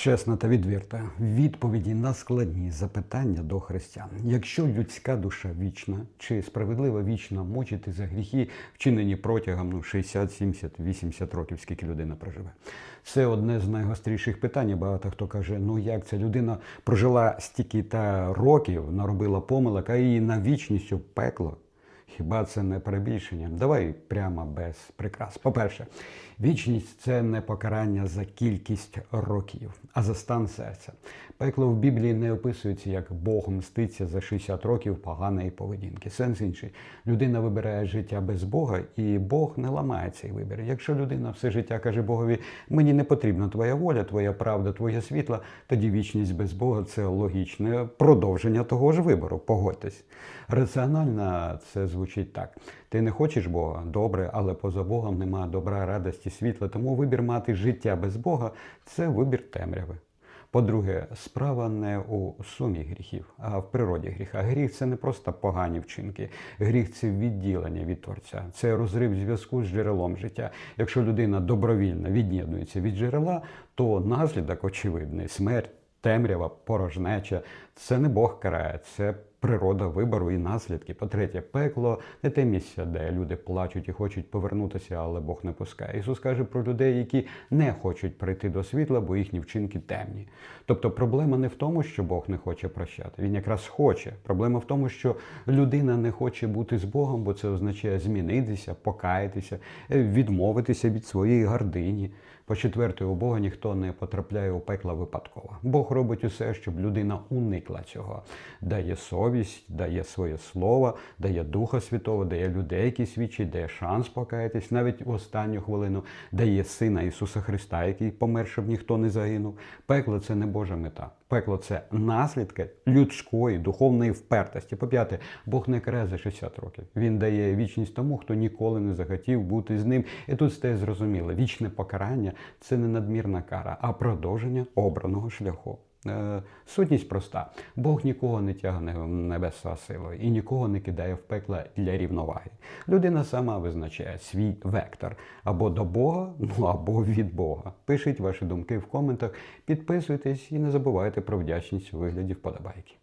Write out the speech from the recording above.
Чесна та відверта відповіді на складні запитання до християн. Якщо людська душа вічна чи справедлива вічна мучити за гріхи, вчинені протягом ну, 60, 70, 80 років, скільки людина проживе, це одне з найгостріших питань. Багато хто каже: ну як ця людина прожила стільки та років, наробила помилок, а її на вічність у пекло. Хіба це не перебільшення? Давай прямо без прикрас. По-перше, вічність це не покарання за кількість років, а за стан серця. Пекло в Біблії не описується, як Бог мститься за 60 років поганої поведінки. Сенс інший. Людина вибирає життя без Бога, і Бог не ламає цей вибір. Якщо людина все життя каже Богові, мені не потрібна твоя воля, твоя правда, твоє світло, тоді вічність без Бога це логічне продовження того ж вибору. Погодьтесь. Раціонально це звучить так: ти не хочеш Бога, добре, але поза Богом немає добра, радості, світла. Тому вибір мати життя без Бога це вибір темряви. По-друге, справа не у сумі гріхів, а в природі гріха. Гріх це не просто погані вчинки. Гріх це відділення від Творця, це розрив зв'язку з джерелом життя. Якщо людина добровільно від'єднується від джерела, то наслідок очевидний смерть. Темрява, порожнеча це не Бог карає, це природа вибору і наслідки. По-третє, пекло не те місце, де люди плачуть і хочуть повернутися, але Бог не пускає. Ісус каже про людей, які не хочуть прийти до світла, бо їхні вчинки темні. Тобто проблема не в тому, що Бог не хоче прощати. Він якраз хоче. Проблема в тому, що людина не хоче бути з Богом, бо це означає змінитися, покаятися, відмовитися від своєї гордині. По-четверте, у Бога ніхто не потрапляє у пекла випадково. Бог робить усе, щоб людина уникла цього. Дає совість, дає своє слово, дає Духа Святого, дає людей, які свідчать, дає шанс покаятись, навіть в останню хвилину дає Сина Ісуса Христа, який помер, щоб ніхто не загинув. Пекло це не Божа мета. Пекло це наслідки людської духовної впертості. По п'яте, Бог не карає за 60 років. Він дає вічність тому, хто ніколи не захотів бути з ним. І тут стає зрозуміло, вічне покарання це не надмірна кара, а продовження обраного шляху. Е, Сутність проста: Бог нікого не тягне в небеса силою і нікого не кидає в пекла для рівноваги. Людина сама визначає свій вектор або до Бога, ну або від Бога. Пишіть ваші думки в коментах, підписуйтесь і не забувайте про вдячність у вигляді вподобайки.